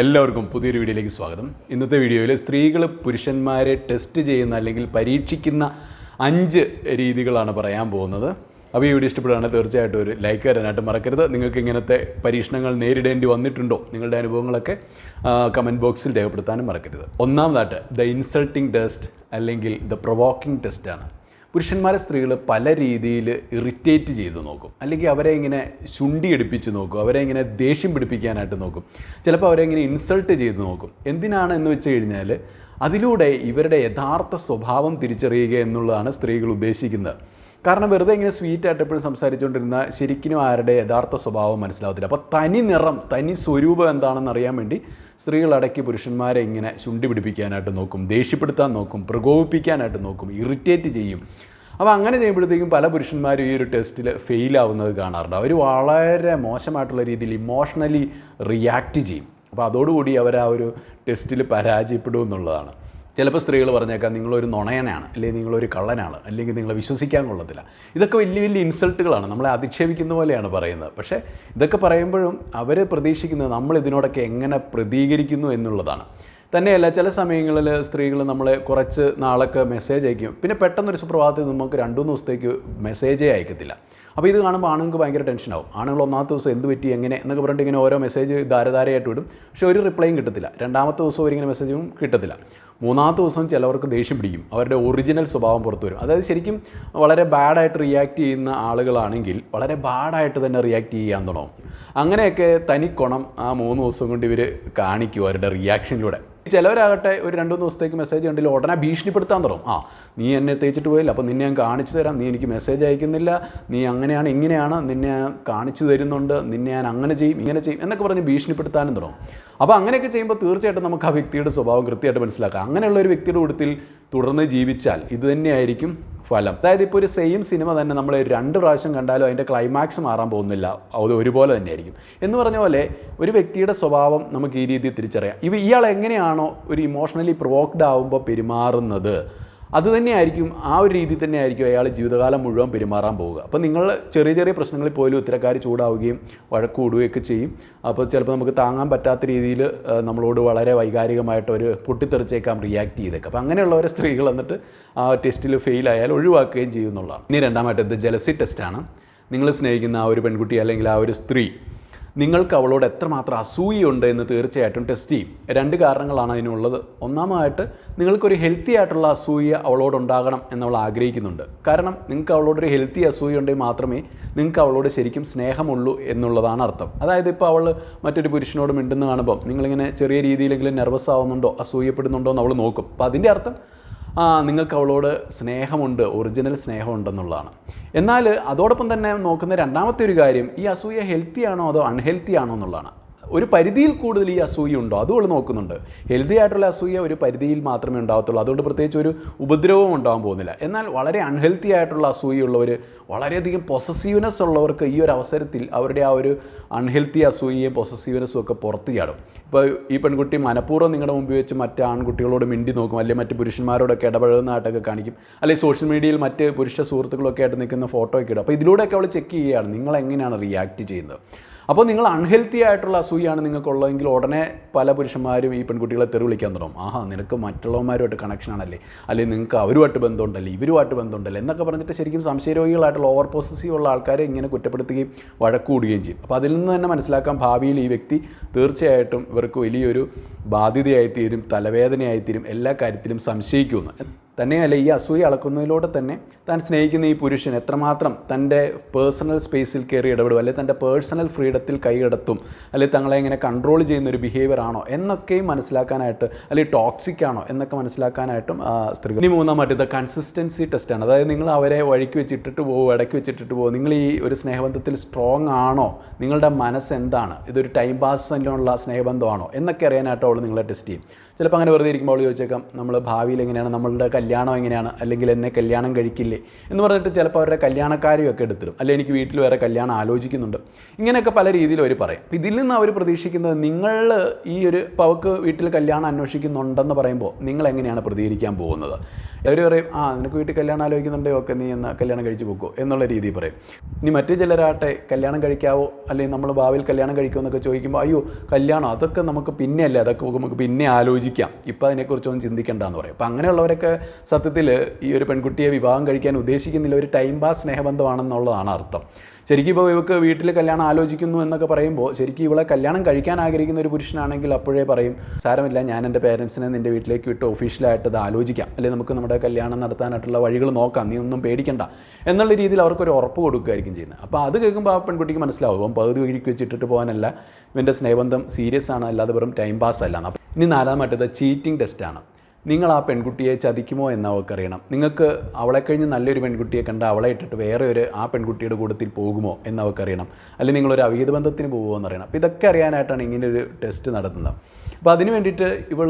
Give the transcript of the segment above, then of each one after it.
എല്ലാവർക്കും പുതിയൊരു വീഡിയോയിലേക്ക് സ്വാഗതം. ഇന്നത്തെ വീഡിയോയിൽ സ്ത്രീകൾ പുരുഷന്മാരെ ടെസ്റ്റ് ചെയ്യുന്ന അല്ലെങ്കിൽ പരീക്ഷിക്കുന്ന അഞ്ച് രീതികളാണ് പറയാൻ പോകുന്നത്. അപ്പോൾ ഈ വീഡിയോ ഇഷ്ടപ്പെടുകയാണെങ്കിൽ തീർച്ചയായിട്ടും ഒരു ലൈക്ക് തരാനായിട്ട് മറക്കരുത്. നിങ്ങൾക്ക് ഇങ്ങനത്തെ പരീക്ഷണങ്ങൾ നേരിടേണ്ടി വന്നിട്ടുണ്ടോ? നിങ്ങളുടെ അനുഭവങ്ങളൊക്കെ കമന്റ് ബോക്സിൽ രേഖപ്പെടുത്താനും മറക്കരുത്. ഒന്നാമതായിട്ട് ദ ഇൻസൾട്ടിംഗ് ടെസ്റ്റ് അല്ലെങ്കിൽ ദ പ്രൊവോക്കിംഗ് ടെസ്റ്റാണ് പുരുഷന്മാരെ സ്ത്രീകൾ പല രീതിയിൽ ഇറിറ്റേറ്റ് ചെയ്ത് നോക്കും. അല്ലെങ്കിൽ അവരെ ഇങ്ങനെ ശുണ്ടിയെടുപ്പിച്ച് നോക്കും. അവരെ ഇങ്ങനെ ദേഷ്യം പിടിപ്പിക്കാനായിട്ട് നോക്കും. ചിലപ്പോൾ അവരെ ഇങ്ങനെ ഇൻസൾട്ട് ചെയ്ത് നോക്കും. എന്തിനാണ് എന്ന് വെച്ച് കഴിഞ്ഞാൽ അതിലൂടെ ഇവരുടെ യഥാർത്ഥ സ്വഭാവം തിരിച്ചറിയുക എന്നുള്ളതാണ് സ്ത്രീകൾ ഉദ്ദേശിക്കുന്നത്. കാരണം വെറുതെ ഇങ്ങനെ സ്വീറ്റ് ആയിട്ട് എപ്പോഴും സംസാരിച്ചുകൊണ്ടിരുന്ന ശരിക്കും ആരുടെ യഥാർത്ഥ സ്വഭാവം മനസ്സിലാവത്തില്ല. അപ്പോൾ തനി നിറം തനി സ്വരൂപം എന്താണെന്ന് അറിയാൻ വേണ്ടി സ്ത്രീകൾ അടക്കി പുരുഷന്മാരെ ഇങ്ങനെ ചുണ്ടി പിടിപ്പിക്കാനായിട്ട് നോക്കും. ദേഷ്യപ്പെടുത്താൻ നോക്കും. പ്രകോപിപ്പിക്കാനായിട്ട് നോക്കും. ഇറിറ്റേറ്റ് ചെയ്യും. അപ്പോൾ അങ്ങനെ ചെയ്യുമ്പോഴത്തേക്കും പല പുരുഷന്മാരും ഈ ഒരു ടെസ്റ്റിൽ ഫെയിലാവുന്നത് കാണാറുണ്ട്. അവർ വളരെ മോശമായിട്ടുള്ള രീതിയിൽ ഇമോഷണലി റിയാക്റ്റ് ചെയ്യും. അപ്പോൾ അതോടുകൂടി അവർ ആ ഒരു ടെസ്റ്റിൽ പരാജയപ്പെടും എന്നുള്ളതാണ്. ചിലപ്പോൾ സ്ത്രീകൾ പറഞ്ഞേക്കാം നിങ്ങളൊരു നുണയനാണ് അല്ലെങ്കിൽ നിങ്ങളൊരു കള്ളനാണ് അല്ലെങ്കിൽ നിങ്ങളെ വിശ്വസിക്കാൻ കൊള്ളത്തില്ല. ഇതൊക്കെ വലിയ വലിയ ഇൻസൾട്ടുകളാണ്. നമ്മളെ അധിക്ഷേപിക്കുന്ന പോലെയാണ് പറയുന്നത്. പക്ഷേ ഇതൊക്കെ പറയുമ്പോഴും അവർ പ്രതീക്ഷിക്കുന്നത് നമ്മൾ ഇതിനോടൊക്കെ എങ്ങനെ പ്രതികരിക്കുന്നു എന്നുള്ളതാണ്. തന്നെയല്ല ചില സമയങ്ങളിൽ സ്ത്രീകൾ നമ്മളെ കുറച്ച് നാളൊക്കെ മെസ്സേജ് അയക്കും. പിന്നെ പെട്ടെന്നൊരു സുപ്രഭാതത്തിൽ നമുക്ക് രണ്ടു മൂന്ന് ദിവസത്തേക്ക് മെസ്സേജേ അയക്കത്തില്ല. അപ്പോൾ ഇത് കാണുമ്പോൾ ആണുങ്ങൾക്ക് ഭയങ്കര ടെൻഷനാവും ആണുങ്ങൾ ഒന്നാമത്തെ ദിവസം എന്ത് പറ്റി എങ്ങനെ എന്നൊക്കെ പറഞ്ഞിട്ട് ഇങ്ങനെ ഓരോ മെസ്സേജ് ധാരധാരയായിട്ട് വിടും. പക്ഷേ ഒരു റിപ്ലൈയും കിട്ടത്തില്ല. രണ്ടാമത്തെ ദിവസം അവരിങ്ങനെ മെസ്സേജും കിട്ടത്തില്ല. മൂന്നാമത്തെ ദിവസം ചിലവർക്ക് ദേഷ്യം പിടിക്കും. അവരുടെ ഒറിജിനൽ സ്വഭാവം പുറത്തു വരും. അതായത് ശരിക്കും വളരെ ബാഡായിട്ട് റിയാക്ട് ചെയ്യുന്ന ആളുകളാണെങ്കിൽ വളരെ ബാഡായിട്ട് തന്നെ റിയാക്ട് ചെയ്യാൻ തുടങ്ങും അങ്ങനെയൊക്കെ തനിക്കൊണം ആ മൂന്ന് ദിവസം കൊണ്ട് ഇവർ കാണിക്കും അവരുടെ റിയാക്ഷനിലൂടെ ചിലവരാകട്ടെ ഒരു രണ്ട് മൂന്ന് ദിവസത്തേക്ക് മെസ്സേജ് കണ്ടില്ല. ഉടനെ ഭീഷണിപ്പെടുത്താൻ തുടങ്ങും. ആ നീ എന്നെ തേച്ചിട്ട് പോയില്ല. അപ്പോൾ നിന്നെ ഞാൻ കാണിച്ചു തരാം. നീ എനിക്ക് മെസ്സേജ് അയക്കുന്നില്ല. നീ അങ്ങനെയാണ് ഇങ്ങനെയാണ്. നിന്നെ കാണിച്ചു തരുന്നുണ്ട്. നിന്നെ ഞാൻ അങ്ങനെ ചെയ്യും ഇങ്ങനെ ചെയ്യും എന്നൊക്കെ പറഞ്ഞ് ഭീഷണിപ്പെടുത്താനും തുടങ്ങും. അപ്പോൾ അങ്ങനെയൊക്കെ ചെയ്യുമ്പോൾ തീർച്ചയായിട്ടും നമുക്ക് ആ വ്യക്തിയുടെ സ്വഭാവം കൃത്യമായിട്ട് മനസ്സിലാക്കാം. അങ്ങനെയുള്ള ഒരു വ്യക്തിയുടെ കൂട്ടത്തിൽ തുടർന്ന് ജീവിച്ചാൽ ഇത് തന്നെയായിരിക്കും ഫലം. അതായത് ഇപ്പോൾ ഒരു സെയിം സിനിമ തന്നെ നമ്മൾ രണ്ട് പ്രാവശ്യം കണ്ടാലും അതിന്റെ ക്ലൈമാക്സ് മാറാൻ പോകുന്നില്ല. അത് ഒരുപോലെ തന്നെയായിരിക്കും. എന്ന് പറഞ്ഞ പോലെ ഒരു വ്യക്തിയുടെ സ്വഭാവം നമുക്ക് ഈ രീതിയിൽ തിരിച്ചറിയാം. ഇവ ഇയാൾ എങ്ങനെയാണോ ഒരു ഇമോഷണലി പ്രൊവോക്ഡ് ആവുമ്പോൾ പെരുമാറുന്നത്? അത് തന്നെയായിരിക്കും ആ ഒരു രീതിയിൽ തന്നെ ആയിരിക്കും അയാൾ ജീവിതകാലം മുഴുവൻ പെരുമാറാൻ പോവുക. അപ്പോൾ നിങ്ങൾ ചെറിയ ചെറിയ പ്രശ്നങ്ങളിൽ പോലും ഇത്തരക്കാർ ചൂടാവുകയും വഴക്ക് കൂടുകയൊക്കെ ചെയ്യും. അപ്പോൾ ചിലപ്പോൾ നമുക്ക് താങ്ങാൻ പറ്റാത്ത രീതിയിൽ നമ്മളോട് വളരെ വൈകാരികമായിട്ട് ഒരു പൊട്ടിത്തെറിച്ചേക്കാം റിയാക്ട് ചെയ്തേക്കാം. അപ്പോൾ അങ്ങനെയുള്ളവരെ സ്ത്രീകൾ എന്നിട്ട് ആ ടെസ്റ്റിൽ ഫെയിൽ ആയാൽ ഒഴിവാക്കുകയും ചെയ്യുന്നുള്ളതാണ് ഇനി രണ്ടാമത്തെ ഇത് ജലസി ടെസ്റ്റാണ് നിങ്ങൾ സ്നേഹിക്കുന്ന ആ ഒരു പെൺകുട്ടി അല്ലെങ്കിൽ ആ ഒരു സ്ത്രീ നിങ്ങൾക്ക് അവളോട് എത്രമാത്രം അസൂയുണ്ട് എന്ന് തീർച്ചയായിട്ടും ടെസ്റ്റ് ചെയ്യും. രണ്ട് കാരണങ്ങളാണ് അതിനുള്ളത്. ഒന്നാമതായിട്ട് നിങ്ങൾക്കൊരു ഹെൽത്തി ആയിട്ടുള്ള അസൂയ അവളോടുണ്ടാകണം എന്നവൾ ആഗ്രഹിക്കുന്നുണ്ട്. കാരണം നിങ്ങൾക്ക് അവളോടൊരു ഹെൽത്തി അസൂയ ഉണ്ടെങ്കിൽ മാത്രമേ നിങ്ങൾക്ക് അവളോട് ശരിക്കും സ്നേഹമുള്ളൂ എന്നുള്ളതാണ് അർത്ഥം. അതായത് ഇപ്പോൾ അവൾ മറ്റൊരു പുരുഷനോട് മിണ്ടുന്ന കാണുമ്പോൾ നിങ്ങളിങ്ങനെ ചെറിയ രീതിയിലെങ്കിലും നെർവസ് ആവുന്നുണ്ടോ അസൂയപ്പെടുന്നുണ്ടോ എന്ന് അവൾ നോക്കും. അപ്പോൾ അതിന്റെ അർത്ഥം നിങ്ങൾക്ക് അവളോട് സ്നേഹമുണ്ട് ഒറിജിനൽ സ്നേഹമുണ്ടെന്നുള്ളതാണ്. എന്നാൽ അതോടൊപ്പം തന്നെ നോക്കുന്ന രണ്ടാമത്തെ ഒരു കാര്യം ഈ അസൂയ ഹെൽത്തി ആണോ അതോ അൺഹെൽത്തി ആണോ എന്നുള്ളതാണ്. ഒരു പരിധിയിൽ കൂടുതൽ ഈ അസൂയ ഉണ്ടോ? അതും അവൾ നോക്കുന്നുണ്ട്. ഹെൽത്തി ആയിട്ടുള്ള അസൂയ ഒരു പരിധിയിൽ മാത്രമേ ഉണ്ടാകത്തുള്ളൂ അതുകൊണ്ട് പ്രത്യേകിച്ച് ഒരു ഉപദ്രവവും ഉണ്ടാകാൻ പോകുന്നില്ല. എന്നാൽ വളരെ അൺഹെൽത്തി ആയിട്ടുള്ള അസൂയുള്ളവർ വളരെയധികം പൊസസീവ്നെസ് ഉള്ളവർക്ക് ഈ ഒരു അവസരത്തിൽ അവരുടെ ആ ഒരു അൺഹെൽത്തി അസൂയയും പൊസസീവ്നെസ്സും ഒക്കെ പുറത്തു ചാടും. ഇപ്പോൾ ഈ പെൺകുട്ടി മനഃപൂർവം നിങ്ങളുടെ മുമ്പിൽ വെച്ച് മറ്റ് ആൺകുട്ടികളോട് മിണ്ടി നോക്കും അല്ലെങ്കിൽ മറ്റ് പുരുഷന്മാരോടൊക്കെ ഇടപഴകുന്ന ഇടപഴകുന്നതായിട്ടൊക്കെ കാണിക്കും അല്ലെങ്കിൽ സോഷ്യൽ മീഡിയയിൽ മറ്റ് പുരുഷ സുഹൃത്തുക്കളൊക്കെ ആയിട്ട് നിൽക്കുന്ന ഫോട്ടോ ഒക്കെ ഇടും. അപ്പോൾ ഇതിലൂടെയൊക്കെ അവൾ ചെക്ക് ചെയ്യുകയാണ് നിങ്ങൾ എങ്ങനെയാണ് റിയാക്ട് ചെയ്യുന്നത്? അപ്പോൾ നിങ്ങൾ അൺഹെൽത്തി ആയിട്ടുള്ള അസൂയാണ് നിങ്ങൾക്കുള്ളതെങ്കിൽ ഉടനെ പല പുരുഷന്മാരും ഈ പെൺകുട്ടികളെ തെറി വിളിക്കാൻ തുടങ്ങും. ആഹാ നിനക്ക് മറ്റുള്ളവന്മാരുമായിട്ട് കണക്ഷൻ ആണല്ലേ? അല്ലെങ്കിൽ നിങ്ങൾക്ക് അവരുമായിട്ട് ബന്ധമുണ്ടല്ലേ? ഇവരുമായിട്ട് ബന്ധമുണ്ടല്ലേ? എന്നൊക്കെ പറഞ്ഞിട്ട് ശരിക്കും സംശയരോഗികളായിട്ടുള്ള ഓവർ പോസസീവ് ഉള്ള ആൾക്കാരെ ഇങ്ങനെ കുറ്റപ്പെടുത്തുകയും വഴക്കൂടുകയും ചെയ്യും. അപ്പോൾ അതിൽ നിന്ന് തന്നെ മനസ്സിലാക്കാം ഭാവിയിൽ ഈ വ്യക്തി തീർച്ചയായിട്ടും ഇവർക്ക് വലിയൊരു ബാധ്യതയായിത്തീരും തലവേദനയായിത്തീരും എല്ലാ കാര്യത്തിലും സംശയിക്കുമെന്ന്. തന്നെയല്ല ഈ അസൂയ അളക്കുന്നതിലൂടെ തന്നെ താൻ സ്നേഹിക്കുന്ന ഈ പുരുഷൻ എത്രമാത്രം തന്റെ പേഴ്സണൽ സ്പേസിൽ കയറി ഇടപെടും അല്ലെങ്കിൽ തന്റെ പേഴ്സണൽ ഫ്രീഡത്തിൽ കൈകടത്തും അല്ലെങ്കിൽ തങ്ങളെ ഇങ്ങനെ കൺട്രോൾ ചെയ്യുന്ന ഒരു ബിഹേവിയർ ആണോ എന്നൊക്കെയും മനസ്സിലാക്കാനായിട്ട് അല്ലെങ്കിൽ ടോക്സിക് ആണോ എന്നൊക്കെ മനസ്സിലാക്കാനായിട്ടും സ്ത്രീകൾ ഇനി മൂന്നാമത്തെ ഇത് കൺസിസ്റ്റൻസി ടെസ്റ്റാണ് അതായത് നിങ്ങൾ അവരെ വഴിക്ക് വെച്ചിട്ടിട്ട് പോകും ഇടയ്ക്ക് വെച്ചിട്ടിട്ട് പോകും നിങ്ങൾ ഈ ഒരു സ്നേഹബന്ധത്തിൽ സ്ട്രോങ് ആണോ നിങ്ങളുടെ മനസ്സ് എന്താണ് ഇതൊരു ടൈം പാസിനുള്ള സ്നേഹബന്ധമാണോ എന്നൊക്കെ അറിയാനായിട്ട് അവൾ നിങ്ങളെ ടെസ്റ്റ് ചെയ്യും. ചിലപ്പോൾ അങ്ങനെ വെറുതെ ഇരിക്കുമ്പോൾ ചോദിച്ചേക്കാം നമ്മൾ ഭാവിയിൽ എങ്ങനെയാണ്? നമ്മളുടെ കല്യാണം എങ്ങനെയാണ്? അല്ലെങ്കിൽ എന്നെ കല്യാണം കഴിക്കില്ലേ? എന്ന് പറഞ്ഞിട്ട് ചിലപ്പോൾ അവരുടെ കല്യാണക്കാരെയും ഒക്കെ എടുത്തിടും. അല്ലെങ്കിൽ എനിക്ക് വീട്ടിൽ വേറെ കല്യാണം ആലോചിക്കുന്നുണ്ട്. ഇങ്ങനെയൊക്കെ പല രീതിയിൽ അവർ പറയും. അപ്പോൾ ഇതിൽ നിന്ന് അവർ പ്രതീക്ഷിക്കുന്നത് നിങ്ങൾ ഈ ഒരു പവക്ക് വീട്ടിൽ കല്യാണം അന്വേഷിക്കുന്നുണ്ടെന്ന് പറയുമ്പോൾ നിങ്ങൾ എങ്ങനെയാണ് പ്രതികരിക്കാൻ പോകുന്നത്? അവർ പറയും ആ നിനക്ക് വീട്ടിൽ കല്യാണം ആലോചിക്കുന്നുണ്ടോ? ഒക്കെ നീ എന്നാൽ കല്യാണം കഴിച്ച് പോക്കോ? എന്നുള്ള രീതിയിൽ പറയും. ഇനി മറ്റു ചിലരാട്ടെ കല്യാണം കഴിക്കാവോ? അല്ലെങ്കിൽ നമ്മൾ ഭാവിയിൽ കല്യാണം കഴിക്കുമോ എന്നൊക്കെ ചോദിക്കുമ്പോൾ അയ്യോ കല്യാണം അതൊക്കെ നമുക്ക് പിന്നെയല്ലേ അതൊക്കെ നമുക്ക് പിന്നെ ആലോചിക്കാം. ഇപ്പോൾ അതിനെക്കുറിച്ചൊന്നും ചിന്തിക്കേണ്ടെന്ന് പറയും. അപ്പോൾ അങ്ങനെയുള്ളവരൊക്കെ സത്യത്തിൽ ഈ ഒരു പെൺകുട്ടിയെ വിവാഹം കഴിക്കാൻ ഉദ്ദേശിക്കുന്നില്ല ഒരു ടൈം പാസ് സ്നേഹബന്ധമാണെന്നുള്ളതാണ് അർത്ഥം. ശരിക്കും ഇപ്പോൾ ഇവക്ക് വീട്ടിൽ കല്യാണം ആലോചിക്കുന്നു എന്നൊക്കെ പറയുമ്പോൾ ശരിക്കും ഇവളെ കല്യാണം കഴിക്കാൻ ആഗ്രഹിക്കുന്ന ഒരു പുരുഷനാണെങ്കിൽ അപ്പോഴേ പറയും സാരമില്ല ഞാൻ എന്റെ പേരൻസിനെ നിന്റെ വീട്ടിലേക്ക് വിട്ട് ഒഫീഷ്യലായിട്ട് അത് ആലോചിക്കാം. അല്ലെങ്കിൽ നമുക്ക് നമ്മുടെ കല്യാണം നടത്താനായിട്ടുള്ള വഴികൾ നോക്കാം നീ ഒന്നും പേടിക്കണ്ട. എന്നുള്ള രീതിയിൽ അവർക്കൊരു ഉറപ്പ് കൊടുക്കുകയായിരിക്കും ചെയ്യുന്നത്. അപ്പോൾ അത് കേൾക്കുമ്പോൾ ആ പെൺകുട്ടിക്ക് മനസ്സിലാവും അപ്പം പകുതി വഴിക്ക് വെച്ചിട്ടിട്ട് പോകാനല്ല. ഇവന്റെ സ്നേഹബന്ധം സീരിയസ് ആണ് അല്ലാതെ വെറും ടൈം പാസ് അല്ല. ഇനി നാലാമത്തേത് ചീറ്റിംഗ് ടെസ്റ്റാണ് നിങ്ങൾ ആ പെൺകുട്ടിയെ ചതിക്കുമോ എന്ന് അവർക്കറിയണം. നിങ്ങൾക്ക് അവളെ കഴിഞ്ഞ് നല്ലൊരു പെൺകുട്ടിയെ കണ്ട് അവളെ ഇട്ടിട്ട് വേറെ ഒരു ആ പെൺകുട്ടിയുടെ കൂട്ടത്തിൽ പോകുമോ എന്ന് അവർക്കറിയണം. അല്ലെങ്കിൽ നിങ്ങളൊരു അവിഹിത ബന്ധത്തിന് പോകുമോ എന്നറിയണം അപ്പോൾ ഇതൊക്കെ അറിയാനായിട്ടാണ് ഇങ്ങനൊരു ടെസ്റ്റ് നടത്തുന്നത്. അപ്പോൾ അതിന് വേണ്ടിയിട്ട് ഇവൾ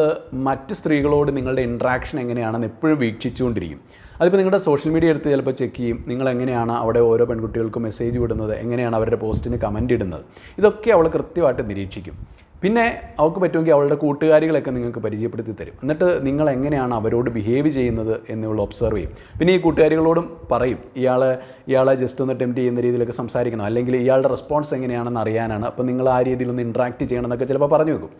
മറ്റ് സ്ത്രീകളോട് നിങ്ങളുടെ ഇൻട്രാക്ഷൻ എങ്ങനെയാണെന്ന് എപ്പോഴും വീക്ഷിച്ചുകൊണ്ടിരിക്കും. അതിപ്പോൾ നിങ്ങളുടെ സോഷ്യൽ മീഡിയ എടുത്ത് ചിലപ്പോൾ ചെക്ക് ചെയ്യും. നിങ്ങൾ എങ്ങനെയാണ് അവിടെ ഓരോ പെൺകുട്ടികൾക്കും മെസ്സേജ് വിടുന്നത്? എങ്ങനെയാണ് അവരുടെ പോസ്റ്റിന് കമന്റ് ഇടുന്നത്? ഇതൊക്കെ അവൾ കൃത്യമായിട്ട് നിരീക്ഷിക്കും. പിന്നെ അവൾക്ക് പറ്റുമെങ്കിൽ അവളുടെ കൂട്ടുകാരികളൊക്കെ നിങ്ങൾക്ക് പരിചയപ്പെടുത്തി തരും. എന്നിട്ട് നിങ്ങൾ എങ്ങനെയാണ് അവരോട് ബിഹേവ് ചെയ്യുന്നത് എന്നുള്ള ഒബ്സർവ് ചെയ്യും. പിന്നെ ഈ കൂട്ടുകാരികളോടും പറയും ഇയാളെ ഇയാളെ ജസ്റ്റ് ഒന്ന് അറ്റംപ്റ്റ് ചെയ്യുന്ന രീതിയിലൊക്കെ സംസാരിക്കണം. അല്ലെങ്കിൽ ഇയാളുടെ റെസ്പോൺസ് എങ്ങനെയാണെന്ന് അറിയാനാണ്. അപ്പോൾ നിങ്ങൾ ആ രീതിയിൽ ഒന്ന് ഇൻട്രാക്ട് ചെയ്യണം എന്നൊക്കെ ചിലപ്പോൾ പറഞ്ഞു വെക്കും.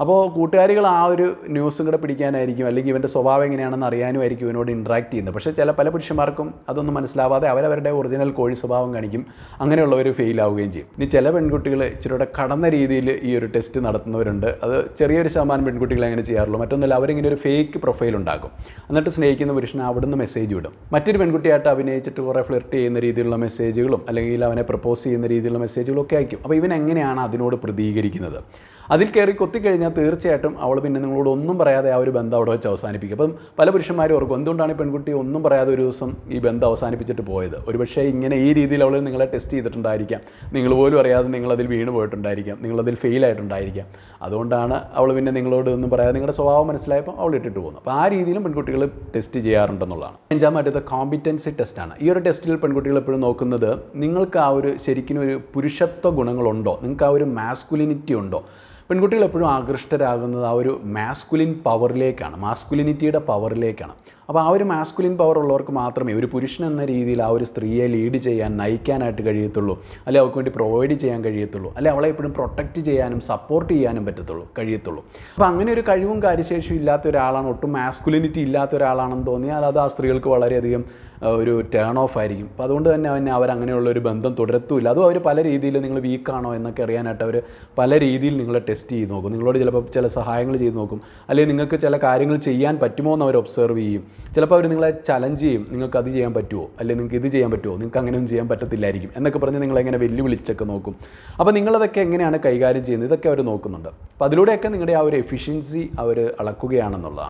അപ്പോൾ കൂട്ടുകാരികൾ ആ ഒരു ന്യൂസും കൂടെ പിടിക്കാനായിരിക്കും അല്ലെങ്കിൽ ഇവന്റെ സ്വഭാവം എങ്ങനെയാണെന്ന് അറിയാനുമായിരിക്കും ഇവനോട് ഇൻട്രാക്ട് ചെയ്യുന്നത്. പക്ഷേ ചില പല പുരുഷന്മാർക്കും അതൊന്നും മനസ്സിലാവാതെ അവരവരുടെ ഒറിജിനൽ കോഴി സ്വഭാവം കാണിക്കും അങ്ങനെയുള്ളവർ ഫെയിൽ ആവുകയും ചെയ്യും. ഇനി ചില പെൺകുട്ടികൾ ഇച്ചിരിയുടെ കടന്ന രീതിയിൽ ഈ ഒരു ടെസ്റ്റ് നടത്തുന്നവരുണ്ട്. അത് ചെറിയൊരു ശതമാനം പെൺകുട്ടികൾ അങ്ങനെ ചെയ്യാറുള്ളൂ. മറ്റൊന്നുമില്ല അവരിങ്ങനെ ഒരു ഫേക്ക് പ്രൊഫൈൽ ഉണ്ടാക്കും. എന്നിട്ട് സ്നേഹിക്കുന്ന പുരുഷന് അവിടുന്ന് മെസ്സേജ് വിടും. മറ്റൊരു പെൺകുട്ടിയായിട്ട് അഭിനയിച്ചിട്ട് കുറേ ഫ്ലിർട്ട് ചെയ്യുന്ന രീതിയിലുള്ള മെസ്സേജുകളും അല്ലെങ്കിൽ അവനെ പ്രപ്പോസ് ചെയ്യുന്ന രീതിയിലുള്ള മെസ്സേജുകളും ഒക്കെ അയക്കും. അപ്പോൾ ഇവൻ എങ്ങനെയാണ് അതിനോട് പ്രതികരിക്കുന്നത്? അതിൽ കയറി കൊത്തിക്കഴിഞ്ഞാൽ തീർച്ചയായിട്ടും അവൾ പിന്നെ നിങ്ങളോട് ഒന്നും പറയാതെ ആ ഒരു ബന്ധം അവിടെ വെച്ച് അവസാനിപ്പിക്കും. അപ്പം പല പുരുഷന്മാരും ഓർക്കും എന്തുകൊണ്ടാണ് ഈ പെൺകുട്ടി ഒന്നും പറയാതെ ഒരു ദിവസം ഈ ബന്ധം അവസാനിപ്പിച്ചിട്ട് പോയത്? ഒരുപക്ഷേ ഇങ്ങനെ ഈ രീതിയിൽ അവൾ നിങ്ങളെ ടെസ്റ്റ് ചെയ്തിട്ടുണ്ടായിരിക്കാം. നിങ്ങൾ പോലും അറിയാതെ നിങ്ങളതിൽ വീണ് പോയിട്ടുണ്ടായിരിക്കാം. നിങ്ങളതിൽ ഫെയിൽ ആയിട്ടുണ്ടായിരിക്കാം. അതുകൊണ്ടാണ് അവൾ പിന്നെ നിങ്ങളോട് ഒന്നും പറയാതെ നിങ്ങളുടെ സ്വഭാവം മനസ്സിലായപ്പോൾ അവൾ ഇട്ടിട്ട് പോകുന്നു അപ്പോൾ ആ രീതിയിലും പെൺകുട്ടികൾ ടെസ്റ്റ് ചെയ്യാറുണ്ടെന്നുള്ളതാണ്. അഞ്ചാമത്തേത് കോമ്പിറ്റൻസി ടെസ്റ്റാണ് ഈ ഒരു ടെസ്റ്റിൽ പെൺകുട്ടികൾ എപ്പോഴും നോക്കുന്നത് നിങ്ങൾക്ക് ആ ഒരു ശരിക്കും ഒരു പുരുഷത്വ ഗുണങ്ങളുണ്ടോ? നിങ്ങൾക്ക് ആ ഒരു മാസ്കുലിനിറ്റി ഉണ്ടോ? പെൺകുട്ടികൾ എപ്പോഴും ആകൃഷ്ടരാകുന്നത് ആ ഒരു മാസ്കുലിൻ പവറിലേക്കാണ് മാസ്കുലിനിറ്റിയുടെ പവറിലേക്കാണ് അപ്പോൾ ആ ഒരു മാസ്കുലിൻ പവർ ഉള്ളവർക്ക് മാത്രമേ ഒരു പുരുഷൻ എന്ന രീതിയിൽ ആ ഒരു സ്ത്രീയെ ലീഡ് ചെയ്യാൻ നയിക്കാനായിട്ട് കഴിയത്തുള്ളൂ. അല്ലെ അവൾക്ക് വേണ്ടി പ്രൊവൈഡ് ചെയ്യാൻ കഴിയത്തുള്ളൂ. അല്ലെ അവളെ എപ്പോഴും പ്രൊട്ടക്റ്റ് ചെയ്യാനും സപ്പോർട്ട് ചെയ്യാനും പറ്റത്തുള്ളൂ കഴിയത്തുള്ളൂ. അപ്പോൾ അങ്ങനെ ഒരു കഴിവും കാര്യശേഷിയും ഇല്ലാത്ത ഒരാളാണ് ഒട്ടും മാസ്കുലിനിറ്റി ഇല്ലാത്ത ഒരാളാണെന്ന് തോന്നിയാൽ അത് ആ സ്ത്രീകൾക്ക് വളരെയധികം ഒരു ടേൺ ഓഫ് ആയിരിക്കും. അപ്പോൾ അതുകൊണ്ട് തന്നെ അവനെ അവർ അങ്ങനെയുള്ള ഒരു ബന്ധം തുടരത്തുമില്ല. അതും അവർ പല രീതിയിൽ നിങ്ങൾ വീക്കാണോ എന്നൊക്കെ അറിയാനായിട്ട് അവർ പല രീതിയിൽ നിങ്ങളെ ടെസ്റ്റ് ചെയ്ത് നോക്കും. നിങ്ങളോട് ചിലപ്പോൾ ചില സഹായങ്ങൾ ചെയ്ത് നോക്കും. അല്ലെങ്കിൽ നിങ്ങൾക്ക് ചില കാര്യങ്ങൾ ചെയ്യാൻ പറ്റുമോ എന്ന് അവർ ഒബ്സർവ് ചെയ്യും. ചിലപ്പോൾ അവർ നിങ്ങളെ ചലഞ്ച് ചെയ്യും. നിങ്ങൾക്ക് അത് ചെയ്യാൻ പറ്റുമോ അല്ലെങ്കിൽ നിങ്ങൾക്ക് ഇത് ചെയ്യാൻ പറ്റുമോ നിങ്ങൾക്ക് അങ്ങനെയൊന്നും ചെയ്യാൻ പറ്റത്തില്ലായിരിക്കും. എന്നൊക്കെ പറഞ്ഞ് നിങ്ങളെങ്ങനെ വെല്ലുവിളിച്ചൊക്കെ നോക്കും. അപ്പോൾ നിങ്ങളതൊക്കെ എങ്ങനെയാണ് കൈകാര്യം ചെയ്യുന്നത്? ഇതൊക്കെ അവർ നോക്കുന്നുണ്ട്. അപ്പോൾ അതിലൂടെയൊക്കെ നിങ്ങളുടെ ആ ഒരു എഫിഷ്യൻസി അവർ അളക്കുകയാണെന്നുള്ളതാണ്.